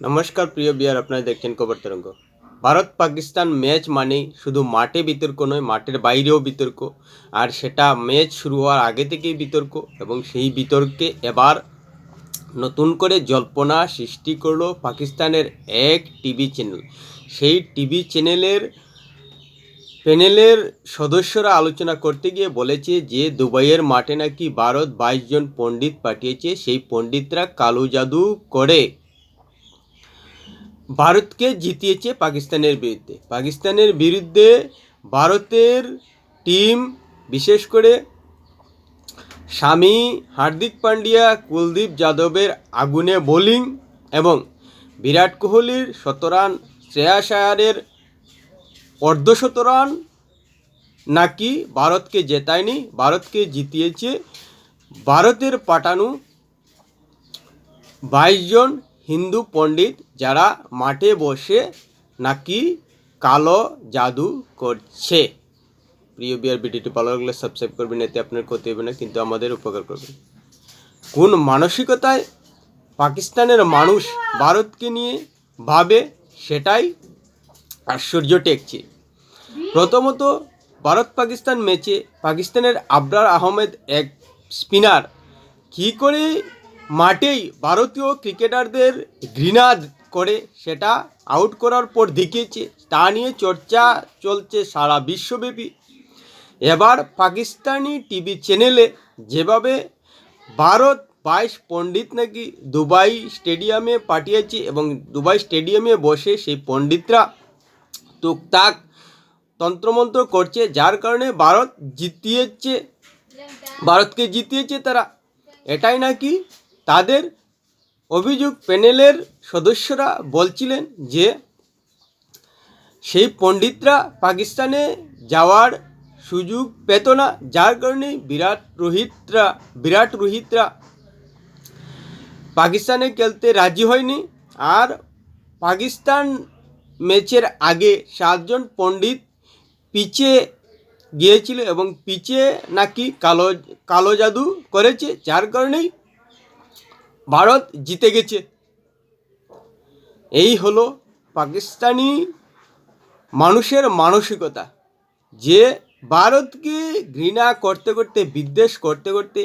নমস্কার, প্রিয় বিয়ার, আপনারা দেখছেন খবর তরঙ্গ। ভারত পাকিস্তান ম্যাচ মানেই শুধু মাঠে বিতর্ক নয়, মাঠের বাইরেও বিতর্ক। আর সেটা ম্যাচ শুরু হওয়ার আগে থেকেই বিতর্ক এবং সেই বিতর্কে এবার নতুন করে জল্পনা সৃষ্টি করল পাকিস্তানের এক টিভি চ্যানেল। সেই টিভি চ্যানেলের প্যানেলের সদস্যরা আলোচনা করতে গিয়ে বলেছে যে, দুবাইয়ের মাঠে নাকি ভারত বাইশ জন পণ্ডিত পাঠিয়েছে। সেই পণ্ডিতরা কালো জাদু করে ভারতকে জিতিয়েছে পাকিস্তানের বিরুদ্ধে। পাকিস্তানের বিরুদ্ধে ভারতের টিম, বিশেষ করে স্বামী হার্দিক পান্ডিয়া, কুলদীপ যাদবের আগুনে বোলিং এবং বিরাট কোহলির শতরান শ্রেয়াস আয়ারের অর্ধশত রান নাকি ভারতকে জেতায়নি, ভারতকে জিতিয়েছে ভারতের পাঠানো বাইশ জন হিন্দু পণ্ডিত যারা মাঠে বসে নাকি কালো জাদু করছে। প্রিয় বিয়ার ভিডিওটি ভালো লাগলে সাবস্ক্রাইব করবেন, এতে আপনার ক্ষতি হবে না, কিন্তু আমাদের উপকার করবেন কোন মানসিকতায় পাকিস্তানের মানুষ ভারতকে নিয়ে ভাবে, সেটাই আশ্চর্য টেকছে। প্রথমত ভারত পাকিস্তান ম্যাচে পাকিস্তানের আবরার আহমেদ এক স্পিনার কী করে মাঠেই ভারতীয় ক্রিকেটারদের ঘৃণা করে সেটা আউট করার পর দেখিয়েছে, তা নিয়ে চর্চা চলছে সারা বিশ্বব্যাপী। এবার পাকিস্তানি টিভি চ্যানেলে যেভাবে ভারত বাইশ পণ্ডিত নাকি দুবাই স্টেডিয়ামে পাঠিয়েছে এবং দুবাই স্টেডিয়ামে বসে সেই পণ্ডিতরা টুকটাক তন্ত্রমন্ত্র করছে, যার কারণে ভারত জিতিয়েছে, ভারতকে জিতিয়েছে তারা। এটাই নাকি তাদের অভিযোগ প্যানেলের সদস্যরা বলছিলেন যে সেই পণ্ডিতরা পাকিস্তানে যাওয়ার সুযোগ পেত না, যার কারণে বিরাট রোহিতরা বিরাট রোহিতরা পাকিস্তানে খেলতে রাজি হয়নি। আর পাকিস্তান ম্যাচের আগে সাতজন পণ্ডিত পিচে গিয়েছিল এবং পিচে নাকি কালো কালো জাদু করেছে, যার কারণেই ভারত জিতে গেছে। এই হলো পাকিস্তানি মানুষের মানসিকতা। যে ভারতকে ঘৃণা করতে করতে, বিদ্বেষ করতে করতে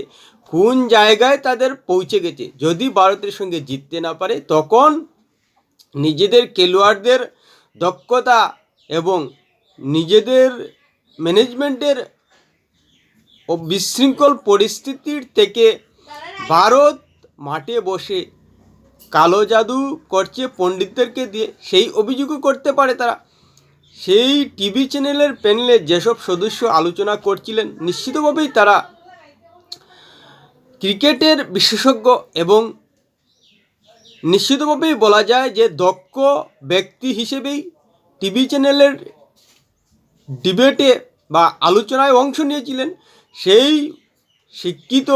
কোন জায়গায় তাদের পৌঁছে গেছে, যদি ভারতের সঙ্গে জিততে না পারে, তখন নিজেদের খেলোয়াড়দের দক্ষতা এবং নিজেদের ম্যানেজমেন্টের ও বিশৃঙ্খল পরিস্থিতির থেকে ভারত মাঠে বসে কালো জাদু করছে পণ্ডিতদেরকে দিয়ে, সেই অভিযোগও করতে পারে তারা। সেই টিভি চ্যানেলের প্যানেলে যেসব সদস্য আলোচনা করছিলেন, নিশ্চিতভাবেই তারা ক্রিকেটের বিশেষজ্ঞ এবং নিশ্চিতভাবেই বলা যায় যে দক্ষ ব্যক্তি হিসেবেই টিভি চ্যানেলের ডিবেটে বা আলোচনায় অংশ নিয়েছিলেন। সেই শিক্ষিত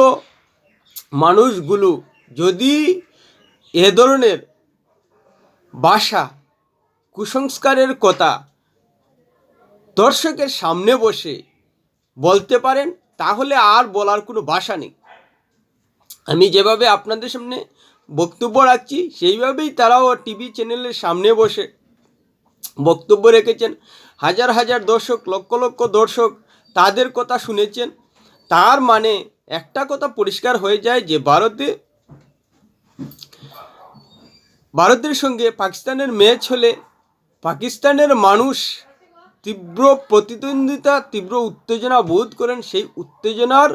মানুষগুলো যদি এ ধরনের ভাষা কুসংস্কারের কথা দর্শকের সামনে বসে বলতে পারেন, তাহলে আর বলার কোনো ভাষা নেই। আমি যেভাবে আপনাদের সামনে বক্তব্য রাখছি, সেইভাবেই তারাও টিভি চ্যানেলের সামনে বসে বক্তব্য রেখেছেন। হাজার হাজার দর্শক, লক্ষ লক্ষ দর্শক তাদের কথা শুনেছেন। তার মানে একটা কথা পরিষ্কার হয়ে যায় যে, ভারতে ভারতের সঙ্গে পাকিস্তানের ম্যাচ হলে পাকিস্তানের মানুষ তীব্র প্রতিদ্বন্দ্বিতা, তীব্র উত্তেজনা বোধ করেন। সেই উত্তেজনার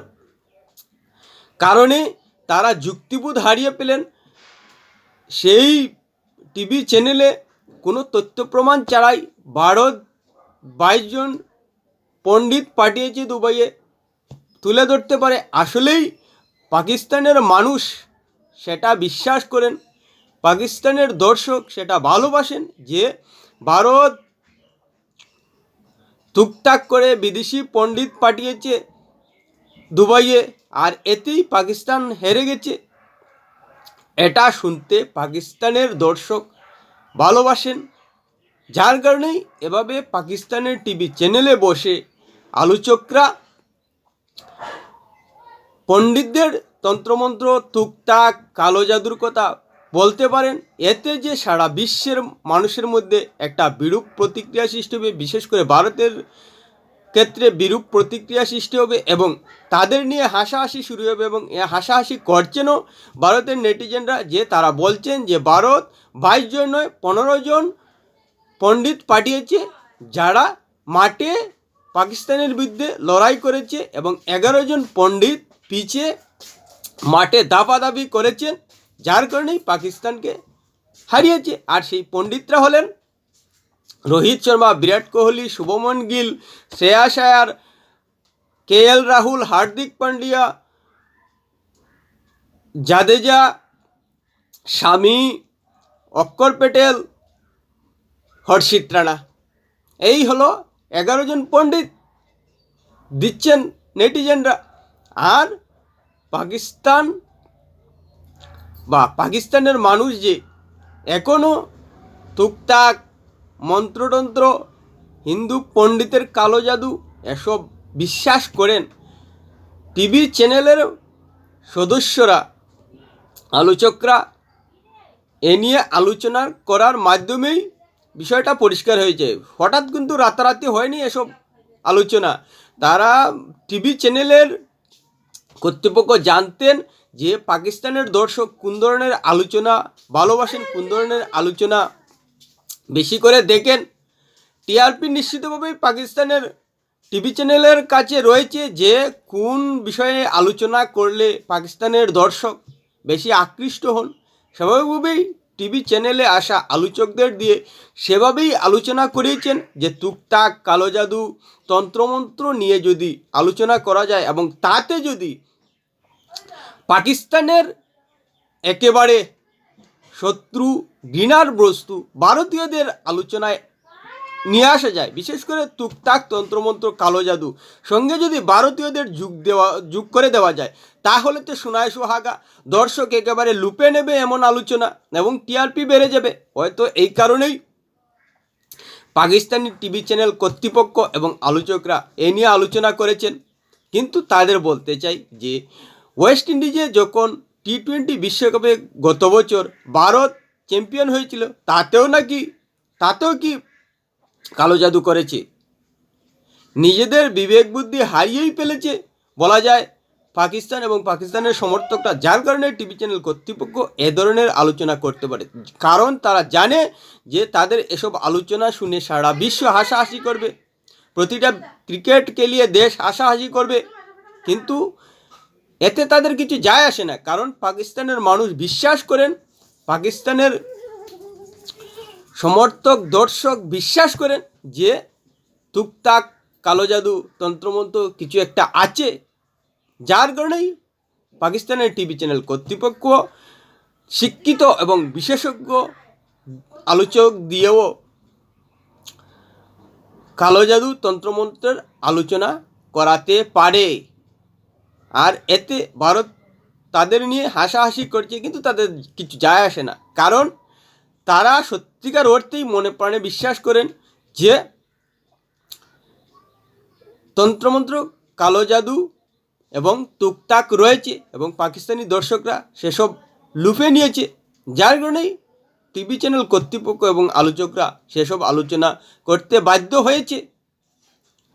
কারণে তারা যুক্তিবোধ হারিয়ে পেলেন সেই টিভি চ্যানেলে কোনো তথ্য প্রমাণ ছাড়াই ভারত বাইশ জন পণ্ডিত পাঠিয়েছে দুবাইয়ে। তুলে ধরতে পারে, আসলেই পাকিস্তানের মানুষ সেটা বিশ্বাস করেন, পাকিস্তানের দর্শক সেটা ভালোবাসেন যে ভারত টুকটাক করে বিদেশি পণ্ডিত পাঠিয়েছে দুবাইয়ে আর এতেই পাকিস্তান হেরে গেছে। এটা শুনতে পাকিস্তানের দর্শক ভালোবাসেন, যার কারণেই এভাবে পাকিস্তানের টিভি চ্যানেলে বসে আলোচকরা পণ্ডিতদের তন্ত্রমন্ত্র, টুকটাক কালো জাদুর কথা বলতে পারেন, এতে যে সারা বিশ্বের মানুষের মধ্যে একটা বিরূপ প্রতিক্রিয়া সৃষ্টি হবে, বিশেষ করে ভারতের ক্ষেত্রে বিরূপ প্রতিক্রিয়া সৃষ্টি হবে এবং তাদের নিয়ে হাসাহাসি শুরু হবে এবং এ হাসাহাসি করছেনও ভারতের নেটিজেনরা যে তারা বলছেন যে ভারত বাইশ জন নয়, পনেরো জন পণ্ডিত পাঠিয়েছে, যারা মাঠে পাকিস্তানের বিরুদ্ধে লড়াই করেছে এবং এগারো জন পণ্ডিত পিছে মাঠে দাপাদাপি করেছেন, যার কারণেই পাকিস্তানকে হারিয়েছে। আর সেই পণ্ডিতরা হলেন রোহিত শর্মা, বিরাট কোহলি, শুভমন গিল শ্রেয়াস আয়ার কে এল রাহুল, হার্দিক পান্ডিয়া, জাদেজা, স্বামী অক্ষর প্যাটেল হর্ষিত রানা। এই হলো এগারো জন পণ্ডিত দিচ্ছেন নেটিজেনরা। আর পাকিস্তান বা পাকিস্তানের মানুষ যে এখনও টুকটাক মন্ত্রতন্ত্র, হিন্দু পণ্ডিতের কালো জাদু এসব বিশ্বাস করেন। টিভি চ্যানেলের সদস্যরা, আলোচকরা এ নিয়ে আলোচনা করার মাধ্যমেই বিষয়টা পরিষ্কার হয়েছে। হঠাৎ কিন্তু রাতারাতি হয়নি এসব আলোচনা। তারা টিভি চ্যানেলের কর্তৃপক্ষ জানতেন যে পাকিস্তানের দর্শক কোন ধরনের আলোচনা, ভালোবাসেন, কোন ধরনের আলোচনা বেশি করে দেখেন। টিআরপি নিশ্চিতভাবেই পাকিস্তানের টিভি চ্যানেলের কাছে রয়েছে যে কোন বিষয়ে আলোচনা করলে পাকিস্তানের দর্শক বেশি আকৃষ্ট হন। স্বাভাবিকভাবেই টিভি চ্যানেলে আসা আলোচকদের দিয়ে সেভাবেই আলোচনা করিয়েছেন যে টুকটাক কালো জাদু তন্ত্রমন্ত্র নিয়ে যদি আলোচনা করা যায় এবং তাতে যদি পাকিস্তানের একেবারে শত্রু ঘৃণার বস্তু ভারতীয়দের আলোচনায় নিয়ে আসা যায়। বিশেষ করে তুকতাক তন্ত্রমন্ত্র কালো জাদু। সঙ্গে যদি ভারতীয়দের যুগ দেওয়া, যুগ করে দেওয়া যায়, তাহলে তো সোনায় সোহাগা। দর্শক একেবারে লুপে নেবে এমন আলোচনা এবং টিআরপি বেড়ে যাবে। হয়তো এই কারণেই পাকিস্তানি টিভি চ্যানেল কর্তৃপক্ষ এবং আলোচকরা এ নিয়ে আলোচনা করেছেন। কিন্তু তাদের বলতে চাই যে ওয়েস্ট ইন্ডিজে যখন টি টোয়েন্টি বিশ্বকাপে গত বছর ভারত চ্যাম্পিয়ন হয়েছিল, তাতেও নাকি, তাতেও কি কালো জাদু করেছে? নিজেদের বিবেক বুদ্ধি হারিয়েই ফেলেছে, বলা যায় পাকিস্তান এবং পাকিস্তানের সমর্থকরা, যার কারণে টিভি চ্যানেল কর্তৃপক্ষ এ ধরনের আলোচনা করতে পারে। কারণ তারা জানে যে তাদের এসব আলোচনা শুনে সারা বিশ্ব হাসাহাসি করবে। প্রতিটা ক্রিকেট খেলিয়ে দেশ হাসাহাসি করবে। কিন্তু এতে তাদের কিছু যায় আসে না। কারণ পাকিস্তানের মানুষ বিশ্বাস করেন, পাকিস্তানের সমর্থক, দর্শক বিশ্বাস করেন যে টুকটাক কালো জাদু তন্ত্রমন্ত্র কিছু একটা আছে। যার কারণেই পাকিস্তানের টিভি চ্যানেল কর্তৃপক্ষ শিক্ষিত এবং বিশেষজ্ঞ আলোচক দিয়েও কালো জাদু তন্ত্রমন্ত্রের আলোচনা করাতে পারে। আর এতে ভারত তাদের নিয়ে হাসাহাসি করছে, কিন্তু তাদের কিছু যায় আসে না। কারণ তারা সত্যিকার অর্থেই মনে প্রাণে বিশ্বাস করেন যে তন্ত্রমন্ত্র, কালো জাদু এবং টুকটাক রয়েছে এবং পাকিস্তানি দর্শকরা সেসব লুফে নিয়েছে। যার কারণেই টিভি চ্যানেল কর্তৃপক্ষ এবং আলোচকরা সেসব আলোচনা করতে বাধ্য হয়েছে।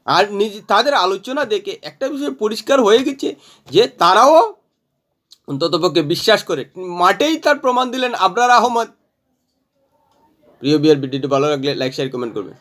আর নিজে তাদের আলোচনা দেখে একটা বিষয় পরিষ্কার হয়ে গেছে যে তারাও অন্ততপক্ষে বিশ্বাস করে। মাঠেই তার প্রমাণ দিলেন আবরার আহমদ। প্রিয় বিয়ার ভিডিওটি ভালো লাগলে লাইক শেয়ার কমেন্ট করবেন।